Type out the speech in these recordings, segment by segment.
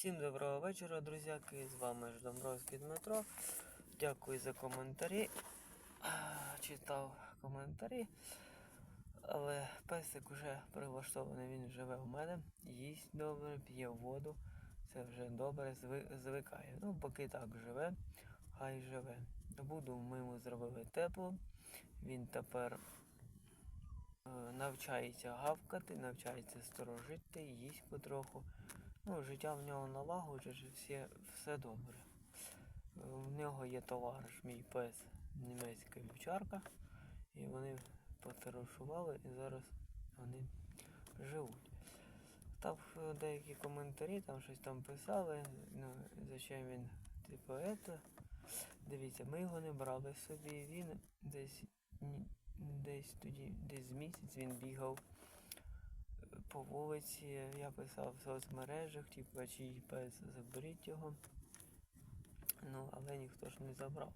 Всім доброго вечора, друзяки. З вами ж Домбровський Дмитро. Дякую за коментарі. Читав коментарі. Але песик вже прилаштований, він живе у мене, їсть добре, п'є воду. Це вже добре звикає. Ну, поки так живе, хай живе. Буду ми йому зробили тепло. Він тепер е, навчається гавкати, навчається сторожити, їсть потроху. Ну, життя в нього налагоджує, все, все добре. В нього є товариш, мій пес, німецька вівчарка. І вони потарушували і зараз вони живуть. Став е, деякі коментарі, там щось там писали. Ну, зачем він, типу, ето. Дивіться, ми його не брали собі. Він десь десь тоді, десь місяць він бігав по вулиці. Я писав в соцмережах, типу, чий пес заберіть його. Ну, але ніхто ж не забрав.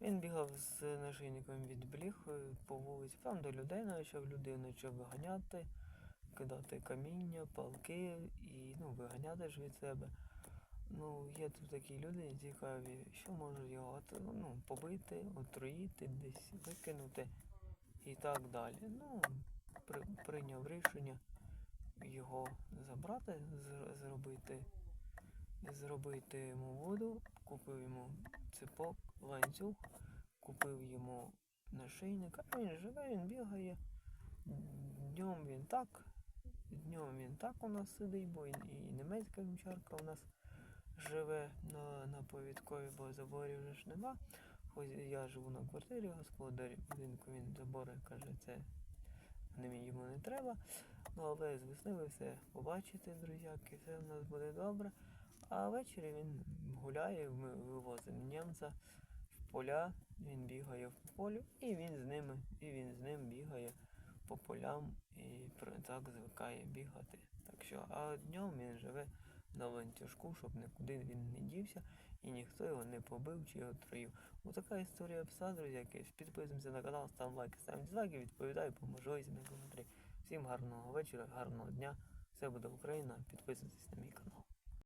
Він бігав з нашийником від бліг по вулиці, там до людей почав людину почав виганяти, кидати каміння, палки і ну, виганяти ж від себе. Ну, є тут такі люди цікаві, що можуть його ну, побити, отруїти, десь викинути і так далі. Ну, при, прийняв рішення його забрати, зробити, зробити йому воду, купив йому цепок, ланцюг, купив йому нашийник, а він живе, він бігає. Днем він так, днем він так у нас сидить, бо і німецька вівчарка у нас живе на, на повідкові, бо заборів вже ж нема. Хоч я живу на квартирі, господар будинку він забори каже, це ним йому не треба. Ну але з весни ви все побачите, друзяки, все в нас буде добре. А ввечері він гуляє, ми вивозимо німця в поля, він бігає в полю, і він з ними, і він з ним бігає по полям і так звикає бігати. Так що, а днем він живе на ланцюжку, щоб нікуди він не дівся і ніхто його не побив чи отруїв. Ось така історія пса, друзі, друзяки. Підписуємося на канал, ставимо лайки, ставимо дизлайки, відповідаю по можливості на коментарі. Всім гарного вечора, гарного дня. Все буде Україна. Підписуйтесь на мій канал.